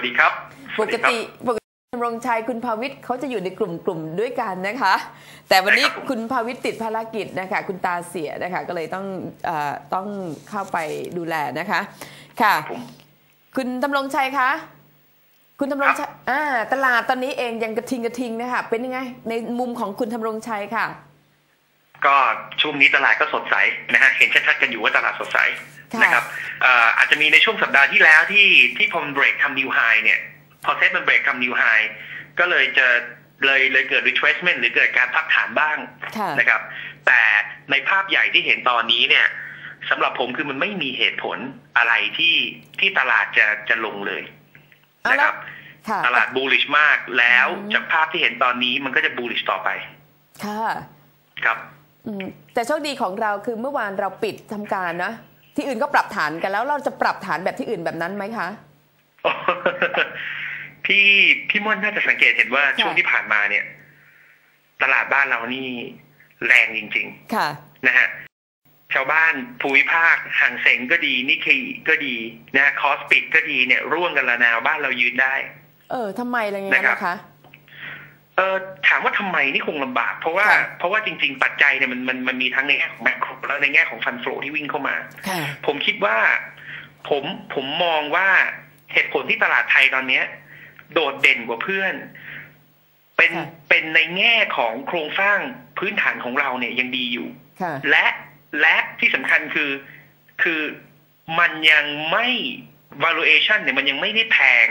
วัสดีครับปกติปกติดำรงชัยคุณภาวิทย์เขาจะอยู่ในกลุ่มกลุ่มด้วยกันนะคะ แต่วันนี้คุณภาวิทย์ติดภารกิจนะคะ คุณตาเสียนะคะ ก็เลยต้องเออต้องเข้าไปดูแลนะคะ ค่ะผมคุณดำรงชัยคะคุณดำรงชัยอ่าตลาดตอนนี้เองยังกระทิงกระทิงนะคะ เป็นยังไง ในมุมของคุณดำรงชัยค่ะ ก็ช่วงนี้ตลาดก็สดใสนะฮะเห็นชัดๆกันอยู่ว่าตลาดสดใสค่ะ นะครับเอ่ออาจจะมีในช่วงสัปดาห์ที่แล้วที่ที่พอมันเบรกทำนิวไฮเนี่ย พอเซ็ตมันเบรกทำนิวไฮก็เลยจะเลยเลยเกิด retracement หรือเกิดการพักฐานบ้างค่ะนะครับ แต่ในภาพใหญ่ที่เห็นตอนนี้เนี่ยสำหรับผมคือมันไม่มีเหตุผลอะไรที่ที่ตลาดจะจะลงเลยเอานะคละรับค่ะตลาด bullish มากแล้วอืมจากภาพที่เห็นตอนนี้มันก็จะ bullish ต่อไป ค่ะ ครับอืมแต่โชคดีของเราคือเมื่อวานเราปิดทำการนะ ที่อื่นก็ปรับฐานกันแล้วเราจะปรับฐานแบบที่อื่นแบบนั้นไหมคะพี่พี่ม่อนน่าจะสังเกตเห็นว่าค่ะช่วงที่ผ่านมาเนี่ย ตลาดบ้านเรานี่แรงจริงค่ะๆนะฮะชาวบ้านภูมิภาคห่างเสงก็ดีนิเคอีก็ดีนะฮะคอสปิดก็ดีเนี่ย ร่วงกันละนาวบ้านเรายืนได้ เออทำไมอะไรเงี้ยนะครับนะคะ เออถามว่าทำไมนี่คงลำบาก เพราะว่าค่ะเพราะว่าจริง ๆ ปัจจัยเนี่ยมันมันมันมีทั้งในแง่ของแมกโรและในแง่ของฟันโฟลที่วิ่งเข้ามาค่ะผมคิดว่า ผมผมมองว่าเหตุผลที่ตลาดไทยตอนเนี้ย โดดเด่นกว่าเพื่อน เป็นค่ะเป็นในแง่ของโครงสร้างพื้นฐานของเราเนี่ยยังดีอยู่ค่ะและและที่สำคัญคือคือมันยังไม่ valuation เนี่ยมันยังไม่ได้แพง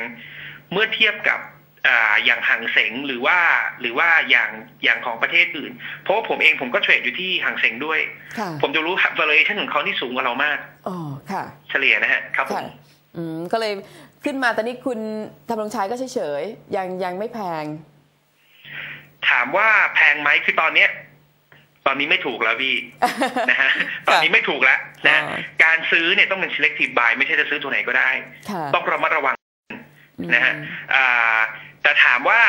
เมื่อเทียบกับ อ่าอย่างหางเสงหรือว่าหรือว่าอย่างอย่างของประเทศอื่น เพราะว่าผมเองผมก็เทรดอยู่ที่หางเสงด้วยค่ะผมจะรู้ valuation ของเขาที่สูงกว่าเรามากอ๋อค่ะ เฉลี่ยนะฮะครับผค่ะมอืมก็เลยขึ้นมาตอนนี้คุณทำรงชัยก็เฉยๆยังยังไม่แพง ถามว่าแพงไหมคือตอนเนี้ย ตอนนี้ไม่ถูกแล้วพี่นะฮะตอนนี้ไม่ถูกแล้วนะอ่าการซื้อเนี่ยต้องเป็น selective buy ไม่ใช่จะซื้อตัวไหนก็ได้ค่ะต้องระมัดระวังนะฮะอืมอ่า แต่ถามว่า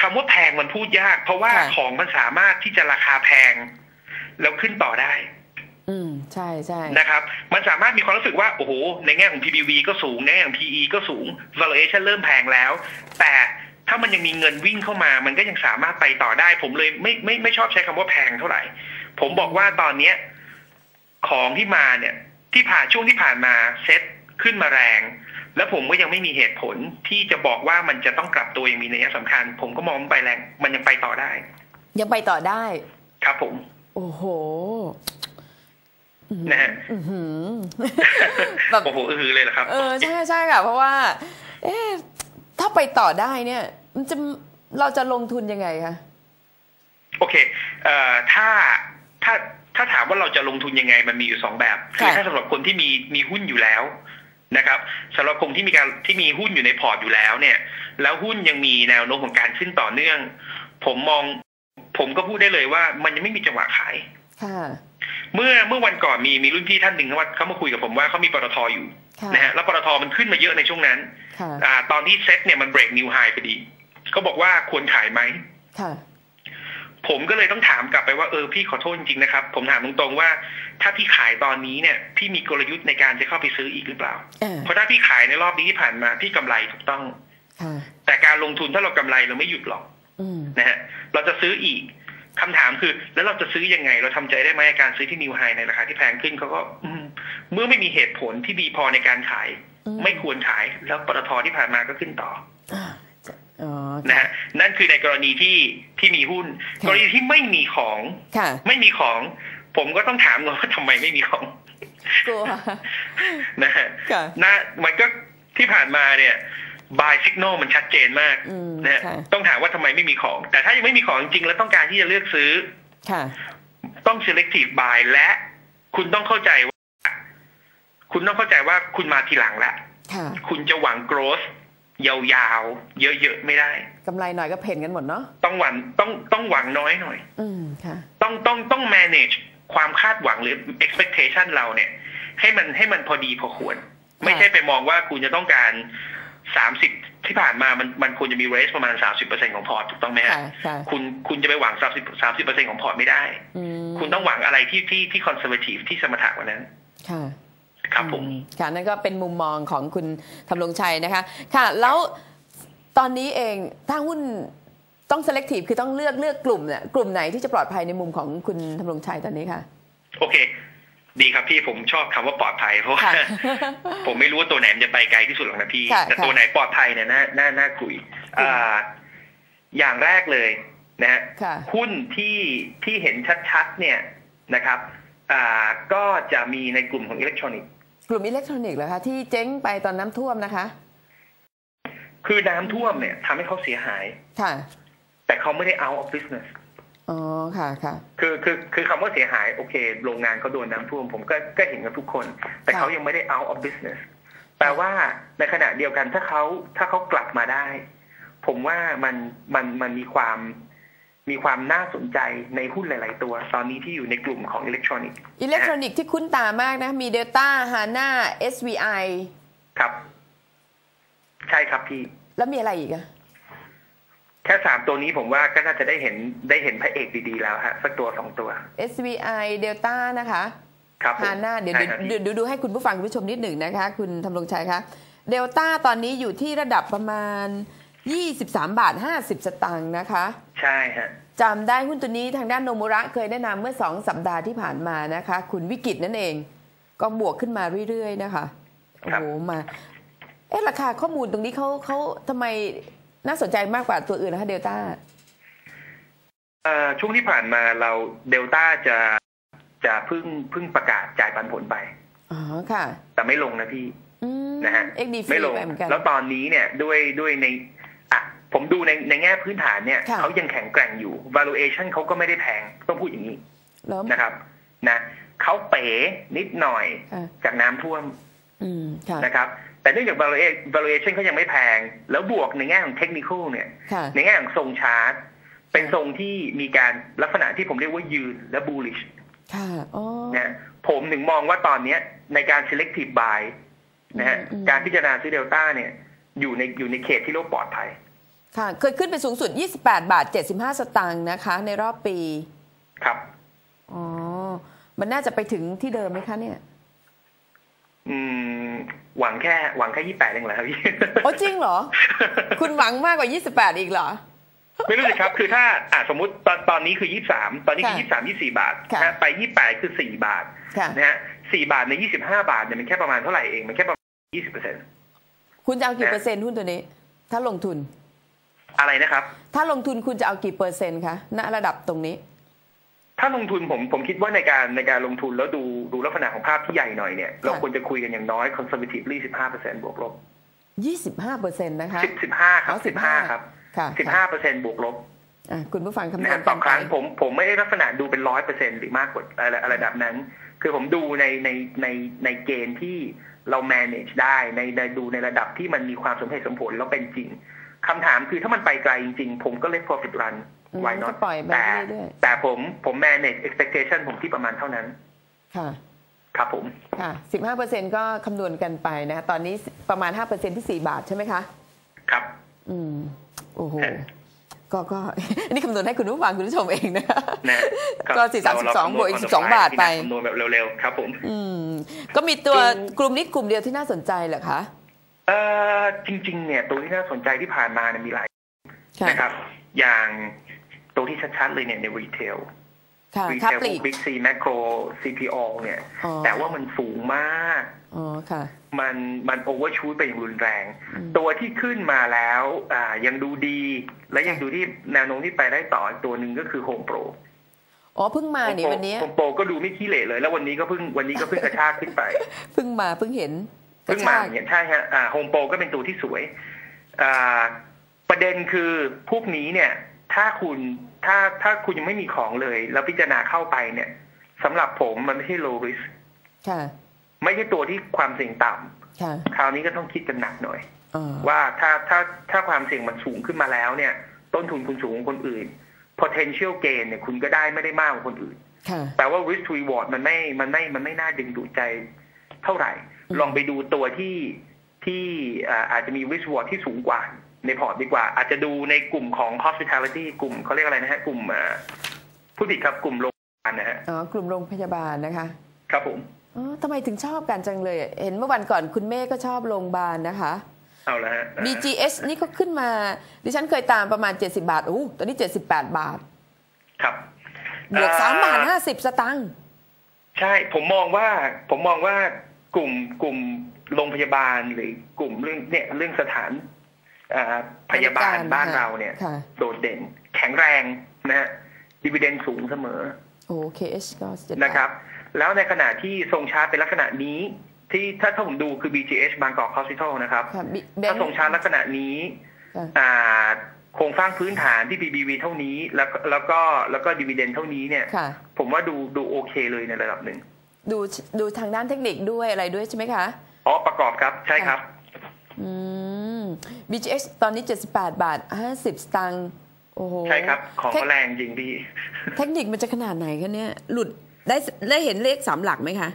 คำว่าแพงมันพูดยาก เพราะว่าค่ะของมันสามารถที่จะราคาแพง แล้วขึ้นต่อได้ อืมใช่ใช่นะครับ มันสามารถมีความรู้สึกว่าโอ้โหในแง่ของ PBV ก็สูงในแง่ของ PE ก็สูง valuation เริ่มแพงแล้ว แต่ถ้ามันยังมีเงินวิ่งเข้ามา มันก็ยังสามารถไปต่อได้ ผมเลยไม่ไม่ไม่ชอบใช้คำว่าแพงเท่าไหร่ ผมบอกว่าตอนเนี้ย ของที่มาเนี่ย ที่ผ่านช่วงที่ผ่านมาเซ็ตขึ้นมาแรง แล้วผมก็ยังไม่มีเหตุผลที่จะบอกว่ามันจะต้องกลับตัวอย่างมีนัยสำคัญ ผมก็มองว่าไปแรงมันยังไปต่อได้ ยังไปต่อได้ ครับผม โอ้โหนะฮะอื้อหือแบบโอ้โหอือเลยเหรอครับ เออใช่ใช่ค่ะ เพราะว่า เอ๊ะถ้าไปต่อได้เนี่ย มันจะเราจะลงทุนยังไงคะโอเค เอ่อถ้าถ้าถ้าถามว่าเราจะลงทุนยังไงมันมีอยู่สองแบบคือค่ะถ้าสำหรับคนที่มีมีหุ้นอยู่แล้ว นะครับสำหรับคนที่มีการที่มีหุ้นอยู่ในพอร์ตอยู่แล้วเนี่ย แล้วหุ้นยังมีแนวโน้มของการขึ้นต่อเนื่อง ผมมอง ผมก็พูดได้เลยว่ามันยังไม่มีจังหวะขายค่ะเมื่อเมื่อวันก่อนมีมีรุ่นพี่ท่านหนึ่งเขามาเขามาคุยกับผมว่าเขามีปตทอยู่ค่ะนะฮะแล้วปตทมันขึ้นมาเยอะในช่วงนั้นค่ะอ่าตอนที่เซ็ตเนี่ยมันเบรกนิวไฮพอดีเขาบอกว่าควรขายไหมค่ะ ผมก็เลยต้องถามกลับไปว่าเออพี่ขอโทษจริงๆนะครับ ผมถามตรงๆว่า ถ้าพี่ขายตอนนี้เนี่ย พี่มีกลยุทธ์ในการจะเข้าไปซื้ออีกหรือเปล่าเออเพราะถ้าพี่ขายในรอบนี้ที่ผ่านมา พี่กำไรถูกต้องค่ะแต่การลงทุนถ้าเรากำไรเราไม่หยุดหรอกอืมนะฮะเราจะซื้ออีกคำถามคือ แล้วเราจะซื้อยังไง เราทำใจได้ไหมกับการซื้อที่นิวไฮในราคาที่แพงขึ้นเขาก็อืมเมื่อไม่มีเหตุผลที่ดีพอในการขายอืมไม่ควรขายแล้วปตทที่ผ่านมาก็ขึ้นต่ออ่าจะอ๋อ นะค่ะฮะนั่นคือในกรณีที่ที่มีหุ้นค่ะกรณีที่ไม่มีของค่ะไม่มีของ ผมก็ต้องถามก่อนว่าทำไมไม่มีของกลัวนะฮะค่ะนะมันก็ที่ผ่านมาเนี่ย buy signal มันชัดเจนมากอืมนะฮะค่ะต้องถามว่าทำไมไม่มีของ แต่ถ้ายังไม่มีของจริงๆแล้วต้องการที่จะเลือกซื้อค่ะ ต้อง selective buy และคุณต้องเข้าใจว่า คุณต้องเข้าใจว่าคุณมาทีหลังแล้วค่ะคุณจะหวัง growth ยาวๆ เยอะๆ ไม่ได้กำไรหน่อยก็เพ่นกันหมดเนาะต้องหวังต้องต้องหวังน้อยหน่อย อืมค่ะ ต้องต้องต้อง manage ความคาดหวังหรือ expectation เราเนี่ย ให้มันให้มันพอดีพอควร ไม่ใช่ไปมองว่าคุณจะต้องการสามสิบที่ผ่านมามันมันควรจะมี raise ประมาณสามสิบเปอร์เซ็นของพอร์ตถูกต้องไหมฮะค่ะค่ะคุณคุณจะไปหวังสามสิบสามสิบเปอร์เซ็นของพอร์ตไม่ได้ อืมคุณต้องหวังอะไรที่ที่ที่ conservative ที่สมถะกว่านั้น ค่ะ ครับผมอืค่ะนั่นก็เป็นมุมมองของคุณทำรงชัยนะคะค่ะ แล้วตอนนี้เองถ้าหุ้นต้อง selective คือต้องเลือกเลือกกลุ่มเนี่ยกลุ่มไหนที่จะปลอดภัยในมุมของคุณทำรงชัยตอนนี้ค่ะ โอเค ดีครับพี่ผมชอบคำว่าปลอดภัยเพราะว่าค่ะผมไม่รู้ว่าตัวไหนมันจะไปไกลที่สุดหรอกนะพี่ค่ะแต่ค่ะตัวไหนปลอดภัยเนี่ยน่าน่าน่าคุยอ่า อย่างแรกเลยนะฮะค่ะหุ้นที่ที่เห็นชัดๆเนี่ยนะครับ อ่าก็จะมีในกลุ่มของอิเล็กทรอนิกส์ กลุ่มอิเล็กทรอนิกส์เหรอคะที่เจ๊งไปตอนน้ำท่วมนะคะ คือน้ำท่วมเนี่ยทำให้เขาเสียหาย ค่ะ แต่เขาไม่ได้ out of business อ๋อค่ะค่ะคือคือคือคำว่าเสียหายโอเค โรงงานเขาโดนน้ำท่วม ผมก็ก็เห็นกับทุกคน แต่ค่ะเขายังไม่ได้ out of business แปลว่าในขณะเดียวกันถ้าเขาถ้าเขากลับมาได้ ผมว่ามันมันมันมีความ มีความน่าสนใจในหุ้นหลาย ๆ ตัว ตอนนี้ที่อยู่ในกลุ่มของอิเล็กทรอนิกส์อิเล็กทรอนิกส์ที่คุ้นตามากนะ มี Delta HANA SVI ครับ ใช่ครับพี่ แล้วมีอะไรอีกอะแค่สามตัวนี้ผมว่าก็น่าจะได้เห็นได้เห็นพระเอกดี ๆ แล้วฮะ สักตัวสองตัว SVI Delta นะคะครับผมฮาน่าเดี๋ยวใช่เดี๋ยวครับพี่เดี๋ยวดูดูให้คุณผู้ฟังคุณผู้ชมนิดหนึ่งนะคะ คุณทำรงชัยคะเดลต้าตอนนี้อยู่ที่ระดับประมาณ 23 บาท 50 สตางค์นะคะ ใช่ฮะจำได้หุ้นตัวนี้ทางด้านโนมุระเคยแนะนำเมื่อ2สัปดาห์ที่ผ่านมานะคะ คุณวิกิตนั่นเอง ก็บวกขึ้นมาเรื่อยๆนะคะโอ้โหมาเอ๊ะราคาข้อมูลตรงนี้เขาเขาทำไมน่าสนใจมากกว่าตัวอื่นนะคะเดลต้าเอ่อช่วงที่ผ่านมาเราเดลต้าจะจะเพิ่งเพิ่งประกาศจ่ายปันผลไปอ๋อค่ะ แต่ไม่ลงนะพี่อืมนะฮะเอ็กดีฟรีไม่ลงไปเหมือนกันแล้วตอนนี้เนี่ยด้วยด้วยในอะ ผมดูในในแง่พื้นฐานเนี่ยค่ะเขายังแข็งแกร่งอยู่ valuation เขาก็ไม่ได้แพงต้องพูดอย่างนี้แล้วนะครับ นะเขาเป๋นิดหน่อยค่ะจากน้ำท่วมอืมค่ะนะครับแต่เนื่องจาก valua- valuation เขายังไม่แพง แล้วบวกในแง่ของเทคนิคเนี่ยค่ะในแง่ของทรงชาร์ตเป็นทรงที่มีการลักษณะที่ผมเรียกว่ายืนและ bullish ค่ะอ๋อนะผมถึงมองว่าตอนเนี้ยในการ selective buy นะฮะอืมการพิจารณาซื้อเดลต้าเนี่ย อยู่ในอยู่ในเขตที่เรียกว่าปลอดภัย ค่ะ เคยขึ้นไปสูงสุด 28 บาท 75 สตางค์นะคะ ในรอบปี ครับ อ๋อ มันน่าจะไปถึงที่เดิมไหมคะเนี่ย อืม หวังแค่หวังแค่ยี่แปดเองเหรอครับพี่ โอ้จริงเหรอ คุณหวังมากกว่า 28 อีกเหรอ ไม่รู้สิครับ คือถ้าอะสมมติตอนตอนนี้คือยี่สามตอนนี้คือค่ะยี่สามยี่สี่บาทค่ะนะไปยี่แปดคือสี่บาทค่ะนะฮะสี่บาทในยี่สิบห้าบาทเนี่ยมันแค่ประมาณเท่าไหร่เอง มันแค่ประมาณยี่สิบเปอร์เซ็นต์คุณจะเอากี่นะเปอร์เซ็นต์หุ้นตัวนี้ ถ้าลงทุน อะไรนะครับ ถ้าลงทุนคุณจะเอากี่เปอร์เซ็นต์คะณระดับตรงนี้ ถ้าลงทุนผมผมคิดว่าในการในการลงทุนแล้วดูดูลักษณะของภาพที่ใหญ่หน่อยเนี่ยเราควรจะคุยกันอย่างน้อย conservatively สิบห้าเปอร์เซ็นต์บวกลบ25เปอร์เซ็นต์นะคะสิบสิบห้าครับอ๋อสิบห้าครับค่ะสิบห้าเปอร์เซ็นต์บวกลบอะคุณผู้ฟังคำนนะวฮะณต่อครั้งไปผมผมไม่ได้ลักษณะดูเป็นร้อยเปอร์เซ็นหรือมากกว่าอะไรอะไรแบบนั้น คือผมดูในในในในเกณฑ์ที่เรา manage ได้ในในดูในระดับที่มันมีความสมเหตุสมผลแล้วเป็นจริง คำถามคือถ้ามันไปไกลจริงๆ ผมก็เล่น profit run อืม why ก็ not ปล่อยไปแต่เรื่อยแต่ผมผม manage expectation ผมที่ประมาณเท่านั้นๆค่ะครับผมค่ะ15%ก็คำนวณกันไปนะ ตอนนี้ประมาณ5%ที่4บาทใช่ไหมคะ ครับ อืม โอ้โหเออก็ก็อันนี้คำนวณให้คุณผู้ฟังคุณผู้ชมเองนะนะก็4เราเรา32บวกอีกคำนวณ12บาทไปคำนวณแบบเร็วๆ ครับผม อืม ก็มีตัวคือกลุ่มนี้กลุ่มเดียวที่น่าสนใจเหรอคะ เอ่อจริง ๆ เนี่ย ตัวที่น่าสนใจที่ผ่านมาเนี่ยมีหลายค่ะนะครับ อย่างตัวที่ชัดๆเลยเนี่ยในรีเทลค่ะรีค้าเทลปลีกบิ๊กซีแมคโครซีพีอเนี่ยอ๋อแต่ว่ามันสูงมากอ๋อค่ะ มันมันโอเวอร์ชูตไปอย่างรุนแรงอืมตัวที่ขึ้นมาแล้วอ่ายังดูดี และยังดูที่แนวโน้มที่ไปได้ต่ออีกตัวหนึ่งก็คือโฮมโปรอ๋อเพิ่งมานี่วันนี้โฮมโปรก็ดูไม่ขี้เหร่เลย แล้ววันนี้ก็เพิ่งวันนี้ก็เพิ่งกระชากขึ้นไป เพิ่งมาเพิ่งเห็นก เพิ่ระงมาชากอย่างเงี้ยใช่ฮะอ่าโฮมโปรก็เป็นตัวที่สวยอ่าประเด็นคือพวกนี้เนี่ย ถ้าคุณถ้าถ้าคุณยังไม่มีของเลย แล้วพิจารณาเข้าไปเนี่ยสำหรับผมมันไม่ใช่ low risk ค่ะไม่ใช่ตัวที่ความเสี่ยงต่ำค่ะคราวนี้ก็ต้องคิดกันหนักหน่อยอ๋อว่าถ้าถ้าถ้าความเสี่ยงมันสูงขึ้นมาแล้วเนี่ย ต้นทุนคุณสูงกว่าคนอื่น potential gain เนี่ยคุณก็ได้ไม่ได้มากกว่าคนอื่นค่ะแต่ว่า risk to reward มันไม่มันไม่มันไม่น่าดึงดูดใจเท่าไหร่อืม ลองไปดูตัวที่ที่อ่าอาจจะมี risk reward ที่สูงกว่าในพอร์ตดีกว่า อาจจะดูในกลุ่มของ hospitality กลุ่มเขาเรียกอะไรนะฮะ กลุ่มอ่าผู้ผิดครับกลุ่มโรงพยาบาลนะฮะอ๋อกลุ่มโรงพยาบาลนะคะ ครับผมอ๋อทำไมถึงชอบกันจังเลย เห็นเมื่อวันก่อนคุณเม่ก็ชอบโรงพยาบาลนะคะเอาละฮะ BGS นี่ก็ขึ้นมา ดิฉันเคยตามประมาณ 70 บาทโอ้ตอนนี้ 78 บาท ครับบวกเอ่อ3บาท50สตางค์ใช่ผมมองว่าผมมองว่า กลุ่มกลุ่มโรงพยาบาลหรือกลุ่มเรื่องเนี่ยเรื่องสถานเอ่อพยาบาลบ้านเราเนี่ยค่ะโดดเด่น แข็งแรงนะฮะดีเวเดนสูงเสมอโอ้ KH ก็7บาทนะครับ แล้วในขณะที่ทรงชาร์ตเป็นลักษณะนี้ที่ถ้าถ้าผมดูคือ BGH บางกอก Hospital นะครับค่ะบิแบถ้างทรงชาร์ตลักษณะนี้ค่ะอ่าโครงสร้างพื้นฐานที่ PBV เท่านี้ แล้วก็แล้วก็แล้วก็ดีเวเดนเท่านี้เนี่ยค่ะผมว่าดูดูโอเคเลยในระดับหนึ่ง ดูดูทางด้านเทคนิคด้วยอะไรด้วยใช่ไหมคะ อ๋อ ประกอบครับ ใช่ครับ อืม BGS ตอนนี้ 78 บาท 50 สตางค์โอ้โห ใช่ครับ ของเทคก็แรงจริงพี่ เทคนิคมันจะขนาดไหนคะเนี่ย หลุดได้ได้เห็นเลขสามหลักไหมคะ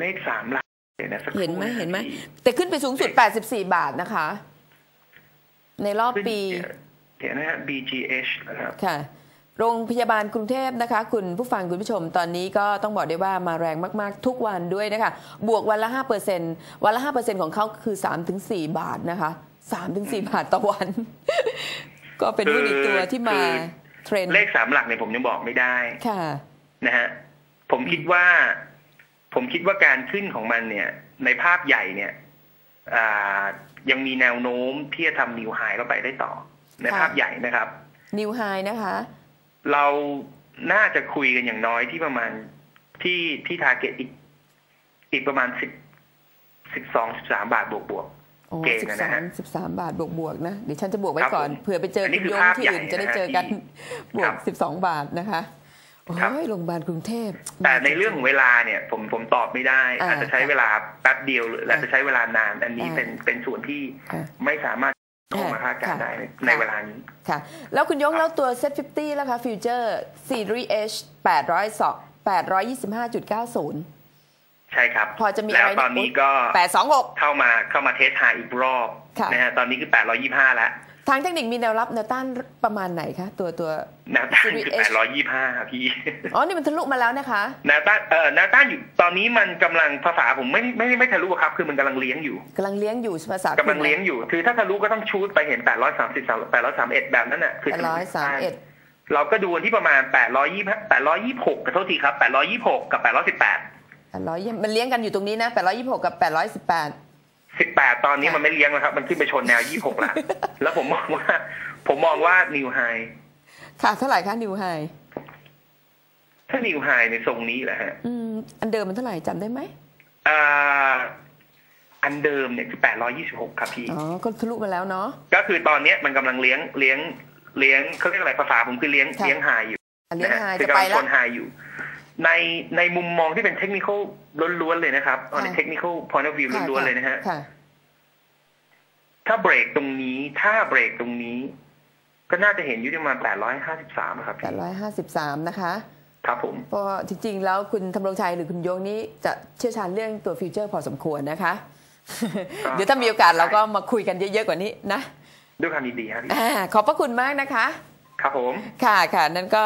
เลขสามหลักเดี๋ยวนะสักครู่เห็นไหมะเห็นไหมพี่แต่ขึ้นไปสูงสุด 84 บาทนะคะ ในรอบปี เดี๋ยวนะฮะ BGH นะครับ ค่ะ โรงพยาบาลกรุงเทพนะคะ คุณผู้ฟังคุณผู้ชมตอนนี้ก็ต้องบอกได้ว่ามาแรงมากๆ ทุกวันด้วยนะคะ บวกวันละ 5%วันละ 5%ของเขาคือ 3-4 บาทนะคะ 3-4 บาทต่อวัน ก็เป็นหุ้นอีกตัวที่มาเทรนด์เลขสามหลักเนี่ยผมยังบอกไม่ได้ค่ะนะฮะผมคิดว่า ผมคิดว่าการขึ้นของมันเนี่ย ในภาพใหญ่เนี่ยอ่ายังมีแนวโน้มที่จะทำนิวไฮเข้าไปได้ต่อ ในค่ะภาพใหญ่นะครับนิวไฮนะคะ เราน่าจะคุยกันอย่างน้อยที่ประมาณที่ที่ทาร์เก็ตอีก อีกประมาณสิบสิบสองสิบสามบาทบวกบวกโอ้เกณฑ์สิบนะสาฮะมสิบสามบาทบวกบวกๆนะเดี๋ยวฉันจะบวกไว้ครับก่อนผมเผื่อไปเจออันนี้คุณคือโยงภาพที่อื่นใหญ่จะได้นะฮะเจอกันที่บวครักบสิบสองบาทนะคะโอ้ครับยโรงพยาบาลกรุงเทพ แต่ในเรื่องของเวลาเนี่ย ผมผมตอบไม่ได้อ่าอาจจะใช้เวลาแป๊บเดียวหรืออาจจะใช้เวลานาน อันนี้อ่าเป็นเป็นส่วนที่อ่าไม่สามารถ ออกมาคาดการณ์ได้ในในเวลานี้ค่ะ แล้วคุณยงแล้วตัว Set 50แล้วคะฟิวเจอร์ Series H 800 825.90 ใช่ครับ พอจะมีแล้วอะไรตอนนี้ก็ 826 เข้ามาเข้ามาเทสไฮอีกรอบค่ะนะฮะตอนนี้คือ 825 แล้ว ทางเทคนิคมีแนวรับแนวต้านประมาณไหนคะตัวตัวแนวต้าน Series คือ H 825ครับพี่ อ๋อ นี่มันทะลุมาแล้วนะคะแนวต้านเออแนวต้านอยู่ตอนนี้มันกำลังภาษาผมไม่ไม่ไม่ทะลุครับ คือมันกำลังเลี้ยงอยู่กำลังเลี้ยงอยู่ภาษากำลังเลี้ยงอยู่ คือถ้าทะลุก็ต้องชูดไปเห็น830 831แบบนั้นน่ะคือแปดร้อยสามเอ็ดเราก็ดูกันที่ประมาณ820 826กับโทษทีครับ826กับ818แปดร้อยมันเลี้ยงกันอยู่ตรงนี้นะแปดร้อยยี่สิบหกกับแปดร้อยสิบแปด 18ตอนนี้ค่ะมันไม่เลี้ยงแล้วครับ มันขึ้นไปชนแนว26แล้วแล้วผมมองว่า ผมมองว่านิวไฮค่ะเท่าไหร่คะนิวไฮถ้านิวไฮในทรงนี้แหละฮะอืมอันเดิมมันเท่าไหร่จำได้ไหมอ่าอันเดิมเนี่ยคือ826ครับพี่ อ๋อ ก็ทะลุมาแล้วเนาะ ก็คือตอนเนี้ยมันกำลังเลี้ยงเลี้ยงเลี้ยงเขาเรียกอะไรภาษาผมคือเลี้ยงค่ะเลี้ยงไฮอยู่อันเลี้ยงนะไฮฮะคืจะอกำไปลังชแล้วนไฮอยู่ ในในมุมมองที่เป็นเทคนิคล้วนๆเลยนะครับในค่ะเทคนิค point of view ค่ะล้วนๆเลยนะฮะค่ะถ้าเบรกตรงนี้ ถ้าเบรกตรงนี้ ก็น่าจะเห็นอยู่ที่ประมาณ853ครับแปดร้อยห้าสิบสามนะคะ ครับผมเพราะจริงๆ แล้วคุณธำรงชัยหรือคุณโยงนี่จะเชี่ยวชาญเรื่องตัวฟิวเจอร์พอสมควรนะคะครับเดี๋ยวถ้ามีโอกาสเราก็มาคุยกันเยอะๆกว่านี้นะ ด้วยความยินดีครับพี่อ่าขอบพระคุณมากนะคะ ครับผม ค่ะค่ะนั่นก็